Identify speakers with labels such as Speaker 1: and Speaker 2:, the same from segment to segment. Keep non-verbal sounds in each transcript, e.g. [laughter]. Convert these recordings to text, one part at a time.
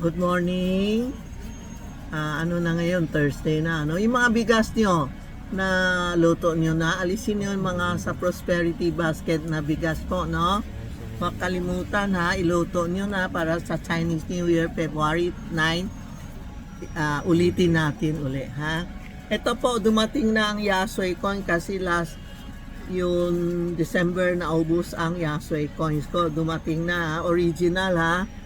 Speaker 1: Good morning. Ah, ano na ngayon? Thursday na. Ano? Yung mga bigas nyo na luto nyo na, alisin nyo yung mga sa prosperity basket na bigas po, no? Huwag kalimutan ha, iluto nyo na para sa Chinese New Year, February 9. Ah, ulitin natin uli, ha? Ito po, dumating na ang Yasui coin kasi last yung December na ubus ang Yasui coins ko. Dumating na, original ha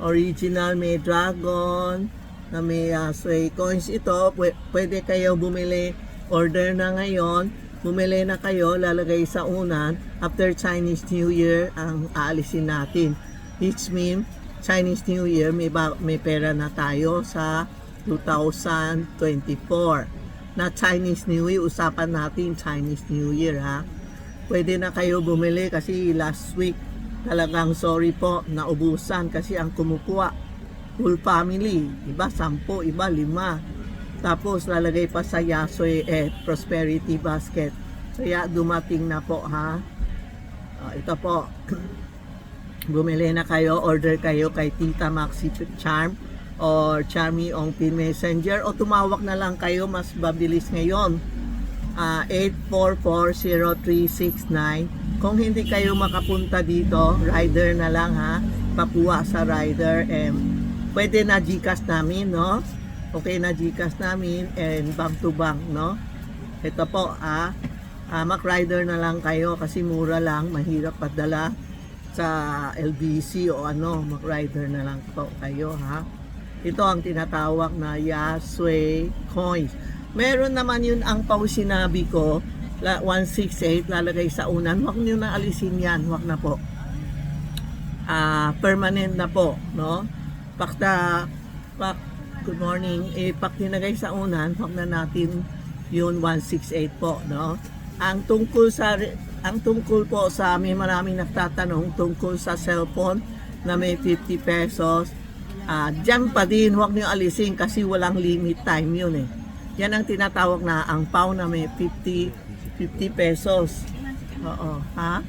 Speaker 1: original may dragon na may uh, sway coins. Ito pwe- pwede kayo bumili order na ngayon. Bumili na kayo lalagay sa unan. After Chinese New Year ang aalisin natin. Which mean Chinese New Year may, ba- may pera na tayo sa 2024 na Chinese New Year usapan natin Chinese New Year ha? Pwede na kayo bumili kasi last week talagang sorry po naubusan kasi ang kumukuha. Full family iba sampo iba lima. Tapos lalagay pa sa Yasoy eh, prosperity basket. Kaya dumating na po ha? Ah, ito po. [clears throat] Bumili na kayo order kayo kay Tita Maxi Charm or Charmy Ong Pin Messenger. O tumawag na lang kayo mas mabilis ngayon Ah, 8440369 kung hindi kayo makapunta dito rider na lang ha? Papuwa sa rider and pwede na Gcash namin no? Okay na Gcash namin and bank to bank no? Ito po ah ah, Mac rider na lang kayo kasi mura lang mahirap padala sa LBC o ano Mac rider na lang po kayo ha? Ito ang tinatawag na Yasui coins meron naman yun ang pau sinabi ko la, 168 lalagay sa unan. Huwag nyo na alisin yan huwag na po. Ah permanent na po no? Pakta pak good morning. Eh pag tinagay sa unan huwag na natin yun 168 po no? Ang tungkol sa ang tungkol po sa may maraming nagtatanong tungkol sa cellphone na may 50 pesos ah diyan pa din huwag niyo alisin kasi walang limit time yun eh yan ang tinatawag na ang pau na may 50 50 pesos oo ha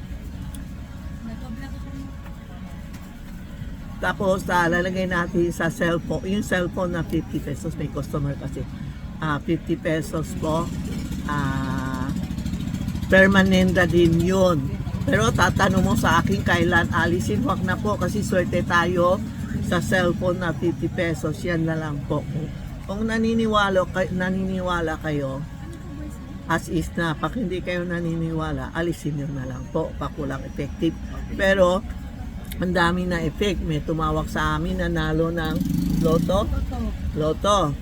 Speaker 1: Tapos ah, lalagay natin sa cellphone, yung cellphone na 50 pesos, may customer kasi. Ah, 50 pesos po. Permanent na din yun. Pero tatanong mo sa akin kailan alisin, wag na po kasi swerte tayo sa cellphone na 50 pesos. Yan na lang po. Kung naniniwala, kay- naniniwala kayo, as is na, pag hindi kayo naniniwala, alisin nyo na lang po, pakulang effective. Pero, ang dami na effect. May tumawag sa amin, nanalo ng loto. Loto.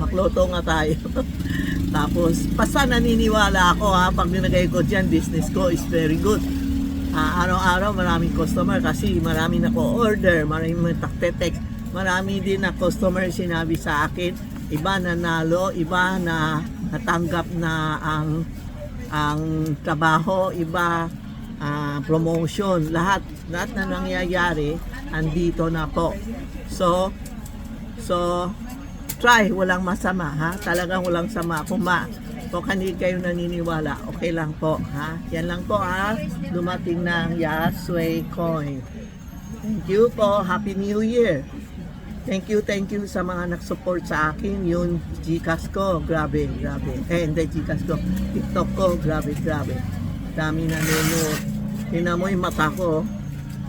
Speaker 1: Makloto nga tayo. [laughs] Tapos, basta naniniwala ako ha, pag nilagay ko dyan, business ko is very good. Ah, araw-araw maraming customer kasi marami na order, maraming mga taktetext. Marami din na customer sinabi sa akin, iba nanalo, iba na natanggap na ang ang trabaho, iba ah, promotion, lahat lahat na nangyayari andito na po. So so try, walang masama ha. Talagang walang sama kung ma kung hindi kayo naniniwala, okay lang po ha. Yan lang po ha. Dumating ang Yasui coin. Thank you po. Happy New Year. Thank you, thank you sa mga nag-support sa akin. Yung Gcash ko, grabe, grabe. Eh, hindi Gcash ko. TikTok ko, grabe, grabe. Dami na nanonood. Tingnan mo yung mata ko.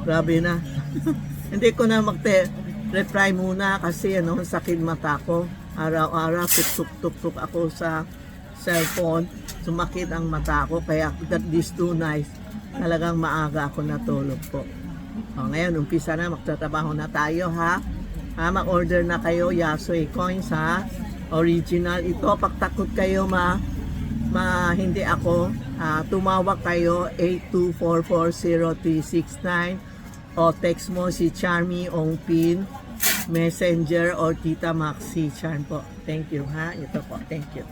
Speaker 1: Grabe na. [laughs] hindi ko na magte-reply muna kasi ano, sakit mata ko. Araw-araw, tuk-tuk-tuk-tuk ako sa cellphone. Sumakit ang mata ko. Kaya that these two nights, talagang maaga ako natulog po. O, ngayon, umpisa na, magtatrabaho na tayo ha. Ha, mag-order na kayo Yasui coins ha. Original ito. Pagtakot kayo ma, ma hindi ako, ah, tumawag kayo 8244039 o text mo si Charmy Ong Pin, Messenger or Tita Maxi Charm po. Thank you ha. Ito po. Thank you.